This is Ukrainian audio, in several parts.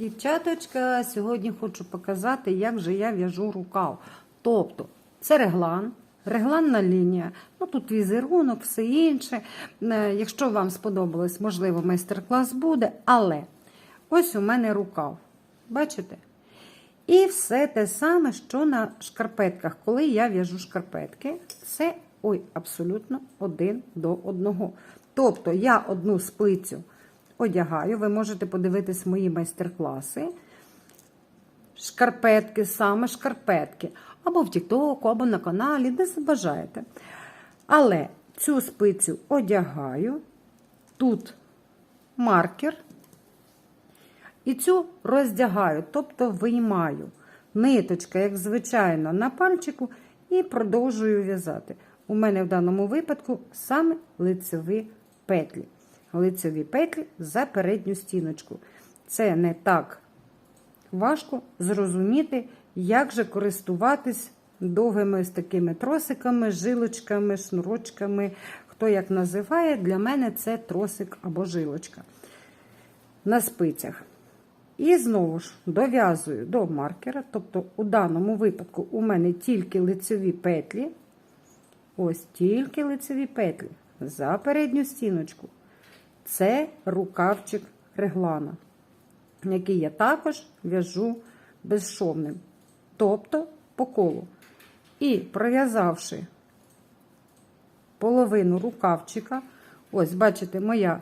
Дівчаточка, сьогодні хочу показати, як же я в'яжу рукав. Тобто, це реглан, регланна лінія, ну тут візерунок, все інше. Е, Якщо вам сподобалось, можливо, майстер-клас буде. Але ось у мене рукав. Бачите? І все те саме, що на шкарпетках. Коли я в'яжу шкарпетки, це ой, абсолютно один до одного. Тобто я одну спицю одягаю, ви можете подивитись мої майстер-класи. Шкарпетки, саме шкарпетки. Або в Тіктоку, або на каналі, де забажаєте. Але цю спицю одягаю, тут маркер. І цю роздягаю, тобто виймаю ниточка, як звичайно, на пальчику, і продовжую в'язати. У мене в даному випадку саме лицеві петлі. Лицеві петлі за передню стіночку. Це не так важко зрозуміти, як же користуватись довгими ось такими тросиками, жилочками, шнурочками. Хто як називає, для мене це тросик або жилочка на спицях. І знову ж дов'язую до маркера, тобто у даному випадку у мене тільки лицеві петлі. Ось тільки лицеві петлі за передню стіночку. Це рукавчик реглана, який я також в'яжу безшовним, тобто по колу. І пров'язавши половину рукавчика, ось, бачите, моя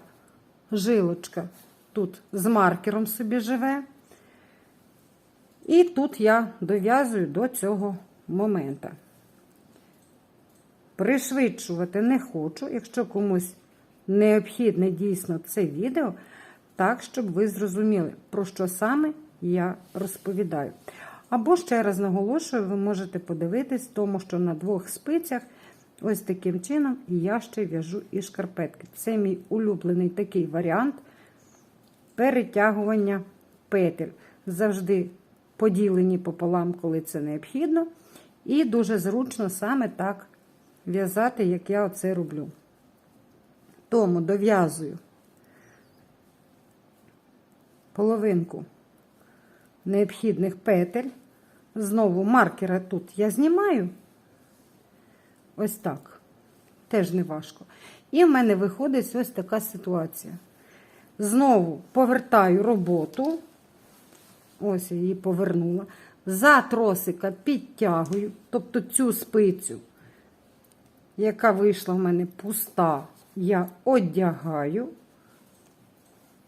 жилочка тут з маркером собі живе. І тут я дов'язую до цього моменту. Пришвидшувати не хочу, якщо комусь необхідне дійсно це відео, так, щоб ви зрозуміли, про що саме я розповідаю. Або, ще раз наголошую, ви можете подивитись, тому що на двох спицях, ось таким чином, я ще в'яжу і шкарпетки. Це мій улюблений такий варіант перетягування петель. Завжди поділені пополам, коли це необхідно. І дуже зручно саме так в'язати, як я оце роблю. Тому дов'язую половинку необхідних петель. Знову маркера тут я знімаю. Ось так. Теж не важко. І в мене виходить ось така ситуація. Знову повертаю роботу. Ось я її повернула. За тросика підтягую, тобто цю спицю, яка вийшла в мене пуста, я одягаю.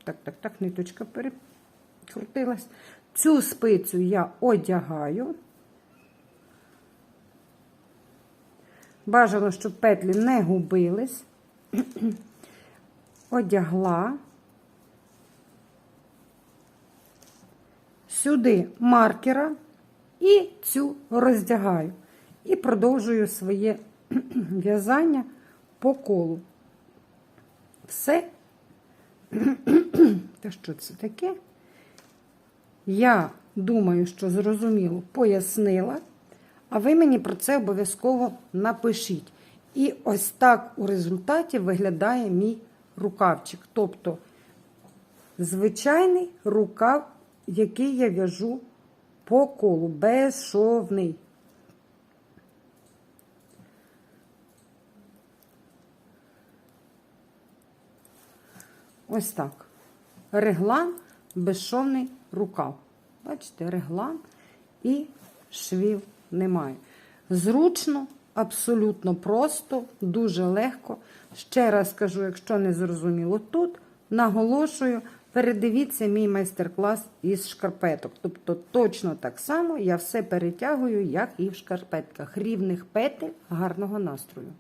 Так, так, так, ниточка перекрутилась. Цю спицю я одягаю. Бажано, щоб петлі не губились. Одягла. Сюди маркера і цю роздягаю. І продовжую своє в'язання по колу. Все. Та що це таке? Я думаю, що зрозуміло пояснила, а ви мені про це обов'язково напишіть. І ось так у результаті виглядає мій рукавчик. Тобто звичайний рукав, який я в'яжу по колу, безшовний. Ось так. Реглан, безшовний рукав. Бачите, реглан і швів немає. Зручно, абсолютно просто, дуже легко. Ще раз кажу, якщо не зрозуміло тут, наголошую, передивіться мій майстер-клас із шкарпеток. Тобто, точно так само я все перетягую, як і в шкарпетках. Рівних петель, гарного настрою.